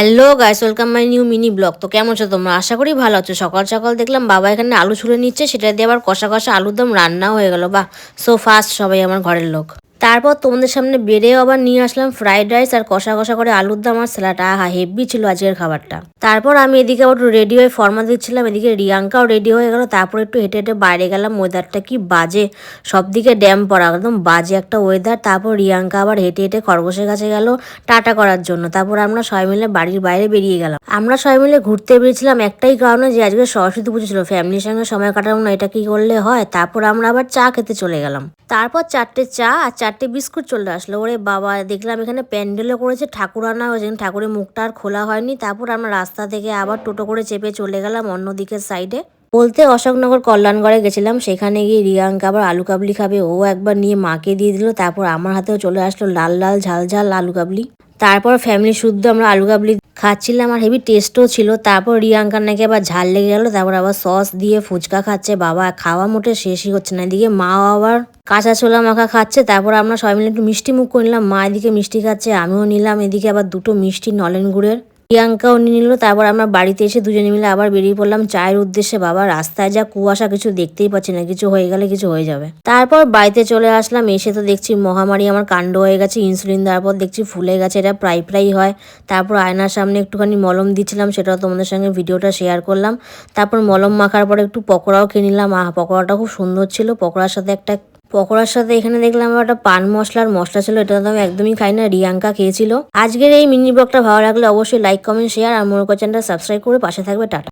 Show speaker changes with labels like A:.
A: Hello guys, welcome my new mini vlog. তো কেমন আছো তোমরা? আশা করি ভালো আছো। সকাল সকাল দেখলাম বাবা এখানে আলু ছুঁড়ে নিচ্ছে, সেটা দিয়ে আবার কষা কষা আলুর দম রান্নাও হয়ে গেল। বা সো ফাস্ট সবাই আমার ঘরের লোক। তারপর তোমাদের সামনে বেড়েও আবার নিয়ে আসলাম ফ্রাইড রাইস আর কষা কষা করে আলুর দাম আর স্যালাড আহা হেভি ছিল আজকের খাবারটা। তারপর আমি এদিকে আবার রেডি হয়ে ফর্মা দিচ্ছিলাম, এদিকে রিয়াঙ্কাও রেডি হয়ে গেল। তারপর একটু হেঁটে হেঁটে বাইরে গেলাম। ওয়েদারটা কি বাজে সব দিকে ড্যাম পড়া, একদম বাজে একটা ওয়েদার তারপর রিয়াঙ্কা আবার হেঁটে হেঁটে খরগোশের কাছে গেল টাটা করার জন্য। তারপর আমরা সবাই মিলে বাড়ির বাইরে বেরিয়ে গেলাম। আমরা সবাই মিলে ঘুরতে বেরিয়েছিলাম একটাই কারণে যে আজকে সরস্বতী পুজো ছিল। ফ্যামিলির সঙ্গে সময় কাটানো না, এটা কি করলে হয়? তারপর আমরা আবার চা খেতে চলে গেলাম। তারপর চারটে চা আর চারটে বিস্কুট চলে আসলো। ওরে বাবা, দেখলাম এখানে প্যান্ডেলও করেছে, ঠাকুর আনা হয়েছে। ঠাকুরের মুখটা আর খোলা হয়নি। তারপর আমরা রাস্তা থেকে আবার টোটো করে চেপে চলে গেলাম অন্যদিকের সাইডে বলতে অশোকনগর কল্যাণগড়ে গেছিলাম, সেখানে গিয়ে রিয়াঙ্কা আবার আলু কাবলি খাবে। ও একবার নিয়ে মাকে দিয়ে দিল, তারপর আমার হাতেও চলে আসলো লাল লাল ঝাল ঝাল আলু কাবলি। তারপর ফ্যামিলি শুদ্ধ আমরা আলু কাবলি খাচ্ছিলাম আর হেভি টেস্টও ছিল। তারপর রিয়াঙ্কার নাকি আবার ঝাল লেগে গেল, তারপর আবার সস দিয়ে ফুচকা খাচ্ছে। বাবা, খাওয়া মোটে শেষই হচ্ছে না। এদিকে মা আবার কাঁচা ছোলা মাখা খাচ্ছে। তারপর আমরা সবাই মিলে একটু মিষ্টি মুখ করে নিলাম। মা এদিকে মিষ্টি খাচ্ছে, আমিও নিলাম। এদিকে আবার দুটো মিষ্টি নলেন গুড়ের প্রিয়াঙ্কাও নিয়ে নিল, তারপর আমরা বাড়িতে এসে দুজনে মিলে আবার বেরিয়ে পড়লাম। চায়ের উদ্দেশ্যে, বাবা, রাস্তায় যা কুয়াশা, কিছু দেখতেই পাচ্ছি না, কিছু হয়ে গেলে কিছু হয়ে যাবে। তারপর বাড়িতে চলে আসলাম, এসে তো দেখছি মহামারী আমার কাণ্ড হয়ে গেছে ইনসুলিন দেওয়ার পর দেখছি ফুলে গেছে, এটা প্রায় প্রায় হয়। তারপর আয়নার সামনে একটুখানি মলম দিচ্ছিলাম, সেটাও তোমাদের সঙ্গে ভিডিওটা শেয়ার করলাম। তারপর মলম মাখার পরে একটু পকোড়াও খেয়ে নিলাম। আহ, পকোড়াটা খুব সুন্দর ছিল, পকোড়ার সাথে একটা পকোড়ার সাথে এখানে দেখলাম একটা পান মশলার মশলা ছিল, এটা তো আমি একদমই খাই না, রিয়াঙ্কা খেয়েছিল। আজকের এই মিনি ব্লগটা ভালো লাগলে অবশ্যই লাইক কমেন্ট শেয়ার আর মোর চ্যানেলটা সাবস্ক্রাইব করে পাশে থাকবে, টাটা।